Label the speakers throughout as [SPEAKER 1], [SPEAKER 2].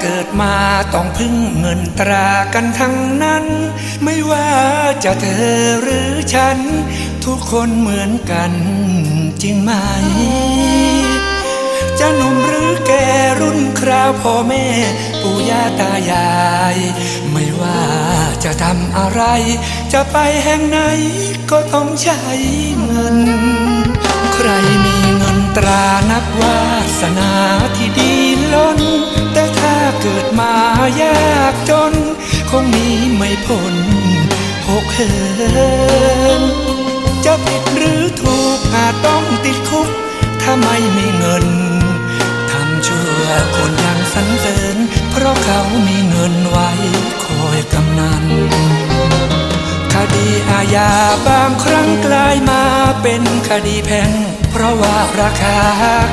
[SPEAKER 1] เกิดมาต้องพึ่งเงินตรากันทั้งนั้น ไม่ว่าจะเธอหรือฉัน ทุกคนเหมือนกันจริงไหม จะหนุ่มหรือแกรุ่นคราวพ่อแม่ ปู่ย่าตายาย ไม่ว่าจะทำอะไร จะไปแห่งไหนก็ต้องใช้เงิน ใครมีเงินตรานับวาสนาที่ดี เกิดมายากจน คงนี้ไม่พ้นหกเหินจะผิดหรือถูกอาจต้องติดคุก ถ้าไม่มีเงินทำชั่วคนยังสรรเสริญ เพราะเขามีเงินไว้คอยกำนันคดีอาญาบางครั้งกลายมาเป็นคดีแพงเพราะว่าราคา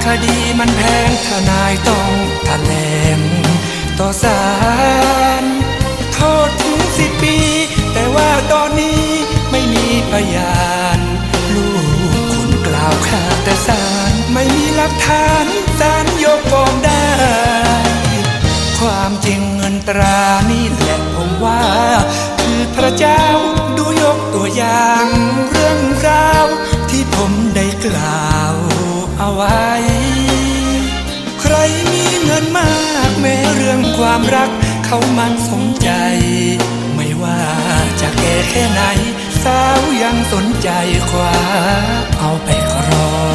[SPEAKER 1] คดีมันแพงทนายต้องแถลง ต่อศาลโทษถึงสิบปี แต่ว่าตอนนี้ไม่มีพยาน ลูกคุณกล่าวข้าแต่ศาลไม่มีหลักฐานศาลยกฟ้องได้ ความจริงเงินตรานี่แหละผมว่า คือพระเจ้าดูยกตัวอย่าง ความรักเขามันสนใจ ไม่ว่าจะแก่แค่ไหน สาวยังสนใจคว้าเอาไปครอง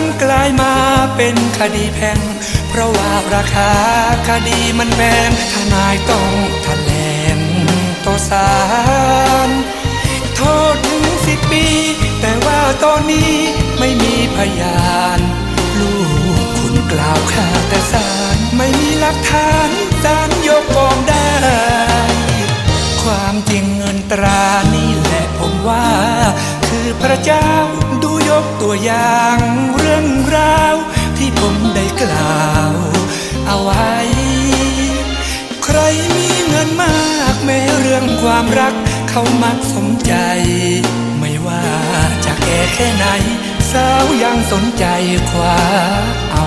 [SPEAKER 1] งครั้งกลายมาเป็นคดีแพงเพราะว่าราคาคดีมันแพงทนายต้องแถลงต่อศาลโทษถึงสิบปี แต่ว่าตอนนี้ไม่มีพยาน ลูกคุณกล่าวข้าแต่ศาลไม่มีหลักฐานศาลยกฟ้องได้ ความจริงเงินตรานี่แหละผมว่า คือพระเจ้า กตัวอย่างเรื่องราว ที่ผมได้กล่าวเอาไว้ ใครมีเงินมากแม้เรื่องความรัก เขามักสมใจ ไม่ว่าจะแก่แค่ไหน สาวยังสนใจคว้าเอา